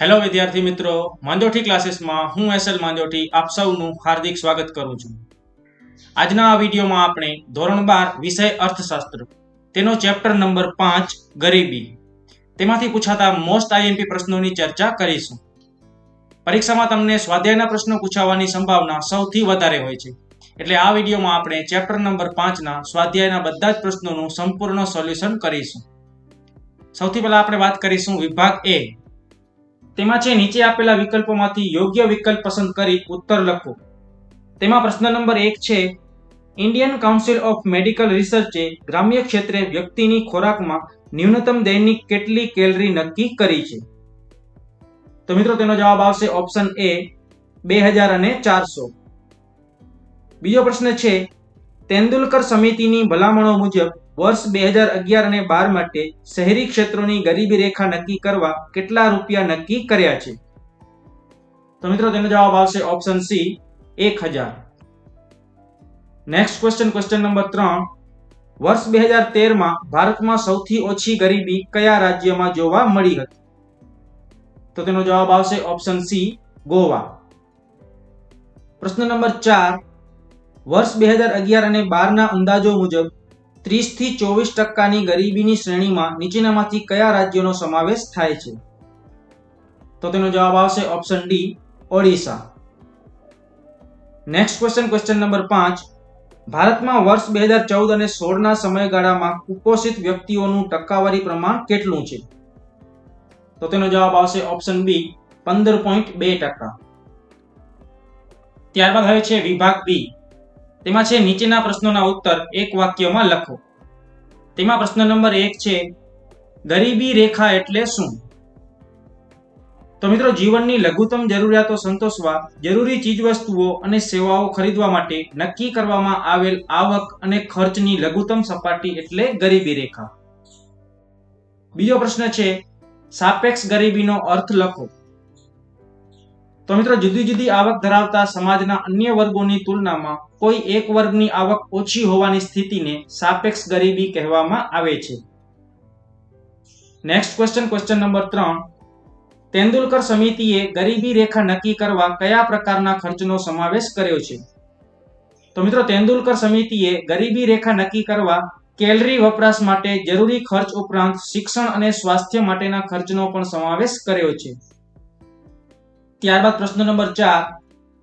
Hello વિદ્યાર્થી મિત્રો. માંજોઠી ક્લાસીસમાં હું એસએલ માંજોઠી આપ સૌનું હાર્દિક સ્વાગત કરું છું. આજના આ વિડીયોમાં આપણે ધોરણ બાર વિષય અર્થશાસ્ત્ર, તેનો ચેપ્ટર નંબર પાંચ, ગરીબી. તેમાંથી પૂછાતા મોસ્ટ આઈએમપી પ્રશ્નોની ચર્ચા કરીશું. પરીક્ષામાં તમને સ્વાધ્યાયના પ્રશ્નો પૂછાવાની સંભાવના સૌથી વધારે હોય છે. એટલે આ વિડીયોમાં આપણે ચેપ્ટર નંબર પાંચના સ્વાધ્યાયના બધા જ પ્રશ્નોનું સંપૂર્ણ સોલ્યુશન કરીશું. સૌથી પહેલા આપણે વાત કરીશું વિભાગ એ. તેમાં છે, નીચે આપેલા વિકલ્પોમાંથી યોગ્ય વિકલ્પ પસંદ કરી ઉત્તર લખો. તેમાં પ્રશ્ન નંબર એક છે ઇન્ડિયન કાઉન્સિલ ઓફ મેડિકલ રિસર્ચે ગ્રામ્ય ક્ષેત્રે વ્યક્તિની ખોરાકમાં ન્યૂનતમ દૈનિક કેટલી કેલરી નક્કી કરી છે? તો મિત્રો, તેનો જવાબ આવશે ઓપ્શન એ, બે હજાર અને ચારસો. બીજો પ્રશ્ન છે તેંડુલકર સમિતિની ભલામણો મુજબ વર્ષ બે હજાર અગિયાર અને બાર માટે શહેરી ક્ષેત્રોની ગરીબી રેખા નક્કી કરવા કેટલા રૂપિયા નક્કી કર્યા છે? તો મિત્રો તેનો જવાબ આવશે ઓપ્શન સી એક હજાર. નેક્સ્ટ ક્વેશ્ચન ક્વેશ્ચન નંબર ત્રણ. વર્ષ બે હજાર તેરમાં ભારતમાં સૌથી ઓછી ગરીબી કયા રાજ્યમાં જોવા મળી હતી? તો તેનો જવાબ આવશે ઓપ્શન સી ગોવા. પ્રશ્ન નંબર ચાર. વર્ષ બે હજાર અગિયાર અને બારના અંદાજો મુજબ ત્રીસથી ચોવીસ ટકાની ગરીબીની શ્રેણીમાં નીચેનામાંથી કયા રાજ્યોનો સમાવેશ થાય છે? તો તેનો જવાબ આવશે option D Odisha. Next question question number પાંચ. ભારતમાં વર્ષ બે હજાર ચૌદ અને સોળના સમયગાળામાં કુપોષિત વ્યક્તિઓનું ટકાવારી પ્રમાણ કેટલું છે? તો તેનો જવાબ આવશે ઓપ્શન બી પંદર પોઈન્ટ બે ટકા. ત્યારબાદ હવે છે વિભાગ બી તેમાં છે નીચેના પ્રશ્નોના ઉત્તર એક વાક્યમાં લખો. તેમાં પ્રશ્ન નંબર એક છે, ગરીબી રેખા એટલે શું? તો મિત્રો, જીવનની લઘુત્તમ જરૂરિયાતો સંતોષવા, જરૂરી ચીજવસ્તુઓ અને સેવાઓ ખરીદવા માટે નક્કી કરવામાં આવેલ આવક અને ખર્ચની લઘુત્તમ સપાટી એટલે ગરીબી રેખા. બીજો પ્રશ્ન છે, સાપેક્ષ ગરીબીનો અર્થ લખો. તો મિત્રો, જુદી જુદી આવક ધરાવતા સમાજના અન્ય વર્ગોની તુલનામાં કોઈ એક વર્ગની આવક ઓછી હોવાની સ્થિતિને સાપેક્ષ ગરીબી કહેવામાં આવે છે. નેક્સ્ટ ક્વેશ્ચન ક્વેશ્ચન નંબર ત્રણ. તેંડુલકર સમિતિએ ગરીબી રેખા નક્કી કરવા કયા પ્રકારના ખર્ચનો સમાવેશ કર્યો છે? તો મિત્રો તેંડુલકર સમિતિએ ગરીબી રેખા નક્કી કરવા કેલરી વપરાશ માટે જરૂરી ખર્ચ ઉપરાંત શિક્ષણ અને સ્વાસ્થ્ય માટેના ખર્ચનો પણ સમાવેશ કર્યો છે. ત્યારબાદ પ્રશ્ન નંબર ચાર,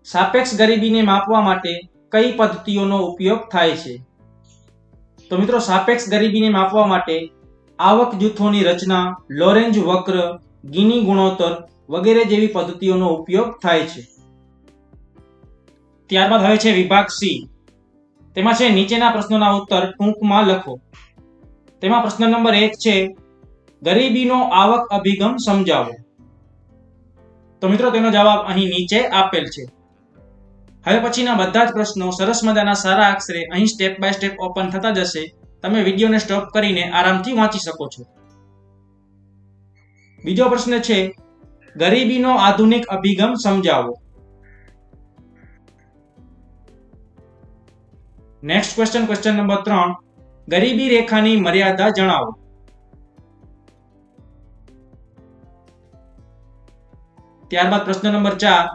સાપેક્ષ ગરીબીને માપવા માટે કઈ પદ્ધતિઓનો ઉપયોગ થાય છે? તો મિત્રો, સાપેક્ષ ગરીબીને માપવા માટે આવક જૂથોની રચના, લોરેન્જ વક્ર, ગીની ગુણોત્તર વગેરે જેવી પદ્ધતિઓનો ઉપયોગ થાય છે. ત્યારબાદ હવે છે વિભાગ સી. તેમાં છે નીચેના પ્રશ્નોના ઉત્તર ટૂંકમાં લખો. તેમાં પ્રશ્ન નંબર એક છે, ગરીબીનો આવક અભિગમ સમજાવો. તો મિત્રો, તેનો જવાબ અહીં નીચે આપેલ છે. હવે પછીના બધા જ પ્રશ્નો સરસ મજાના સારા અક્ષરે અહીં સ્ટેપ બાય સ્ટેપ ઓપન થતા જશે. તમે વિડીયોને સ્ટોપ કરીને આરામથી વાંચી શકો છો. બીજો પ્રશ્ન છે, ગરીબીનો આધુનિક અભિગમ સમજાવો. નેક્સ્ટ ક્વેશ્ચન ક્વેશ્ચન નંબર ત્રણ. ગરીબી રેખાની મર્યાદા જણાવો. ત્યારબાદ પ્રશ્ન નંબર ચાર,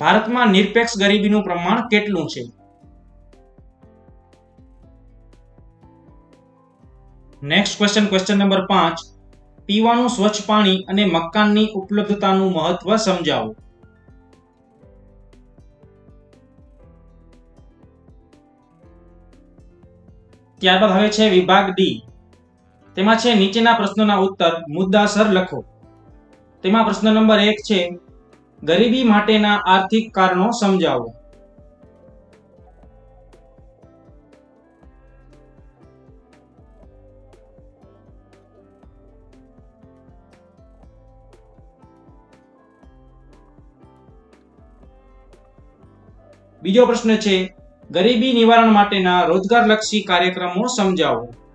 ભારતમાં નિરપેક્ષ ગરીબીનું પ્રમાણ કેટલું છે? નેક્સ્ટ ક્વેશ્ચન ક્વેશ્ચન નંબર પાંચ, પીવાનું સ્વચ્છ પાણી અને મકાનની ઉપલબ્ધતાનું મહત્વ સમજાવો. ત્યારબાદ હવે છે વિભાગ ડી તેમાં છે નીચેના પ્રશ્નોના ઉત્તર મુદ્દાસર લખો. તેમાં પ્રશ્ન નંબર એક છે ગરીબી માટેના આર્થિક કારણો સમજાવો. બીજો પ્રશ્ન છે ગરીબી નિવારણ માટેના રોજગારલક્ષી કાર્યક્રમો સમજાવો.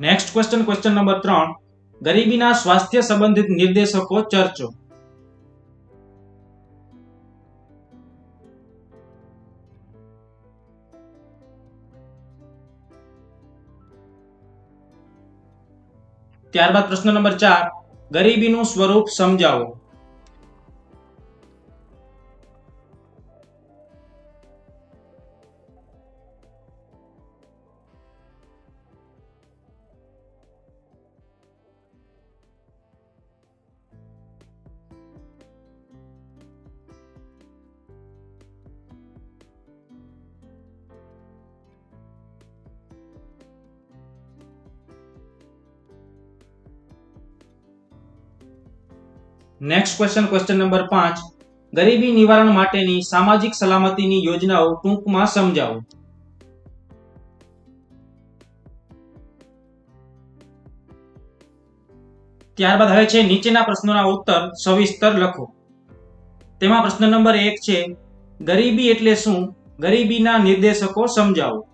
નેક્સ્ટ ક્વેશ્ચન ક્વેશ્ચન નંબર ત્રણ ગરીબીના સ્વાસ્થ્ય સંબંધિત નિર્દેશકો ચર્ચો. ત્યારબાદ પ્રશ્ન નંબર ચાર. ગરીબીનું સ્વરૂપ સમજાવો. નેક્સ્ટ ક્વેશ્ચન ક્વેશ્ચન નંબર પાંચ. ગરીબી નિવારણ માટેની સામાજિક સલામતીની યોજનાઓ ટૂંકમાં સમજાવો. ત્યારબાદ હવે છે નીચેના પ્રશ્નોના ઉત્તર સવિસ્તર લખો. તેમાં પ્રશ્ન નંબર એક છે, ગરીબી એટલે શું? ગરીબીના નિર્દેશકો સમજાવો.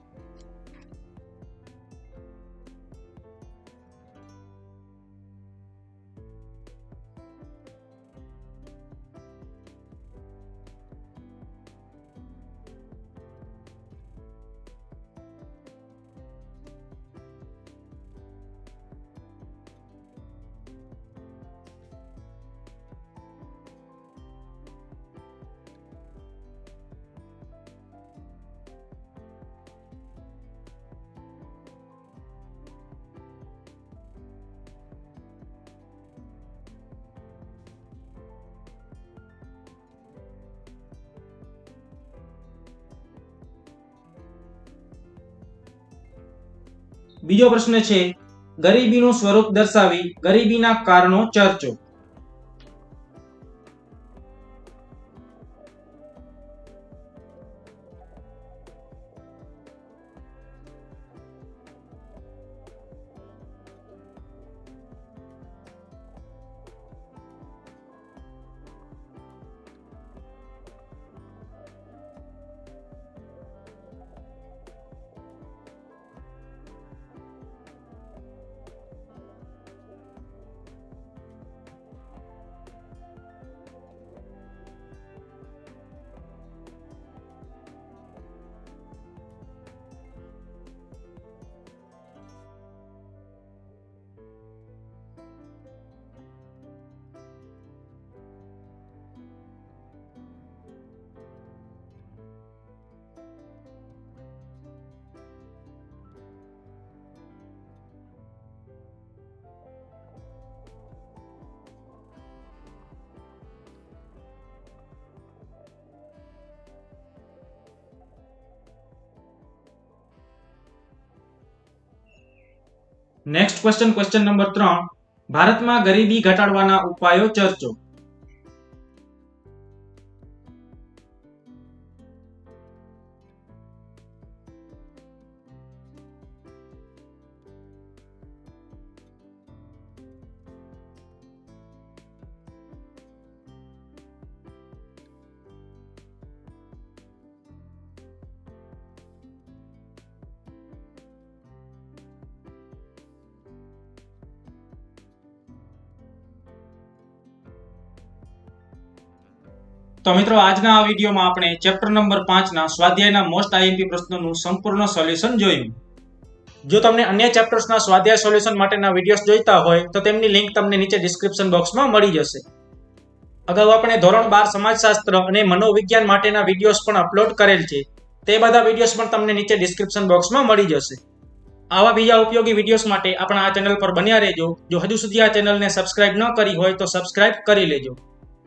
બીજો પ્રશ્ન છે ગરીબીનું સ્વરૂપ દર્શાવી ગરીબીના કારણો ચર્ચો. નેક્સ્ટ ક્વેશ્ચન ક્વેશ્ચન નંબર ત્રણ ભારતમાં ગરીબી ઘટાડવાના ઉપાયો ચર્ચો. તો મિત્રો, આજના આ વિડીયોમાં આપણે ચેપ્ટર નંબર પાંચના સ્વાધ્યાયના મોસ્ટ આઈએમપી પ્રશ્નોનું સંપૂર્ણ સોલ્યુશન જોયું. જો તમને અન્ય ચેપ્ટર્સના સ્વાધ્યાય સોલ્યુશન માટેના વિડીયોઝ જોઈતા હોય, તો તેમની લિંક તમને નીચે ડિસ્ક્રિપ્શન બોક્સમાં મળી જશે. અગાઉ આપણે ધોરણ બાર સમાજશાસ્ત્ર અને મનોવિજ્ઞાન માટેના વિડીયોઝ પણ અપલોડ કરેલ છે. તે બધા વિડીયોઝ પણ તમને નીચે ડિસ્ક્રિપ્શન બોક્સમાં મળી જશે. આવા બીજા ઉપયોગી વિડીયોઝ માટે આપણા આ ચેનલ પર બન્યા રહેજો. જો હજુ સુધી આ ચેનલને સબસ્ક્રાઇબ ન કરી હોય, તો સબસ્ક્રાઇબ કરી લેજો.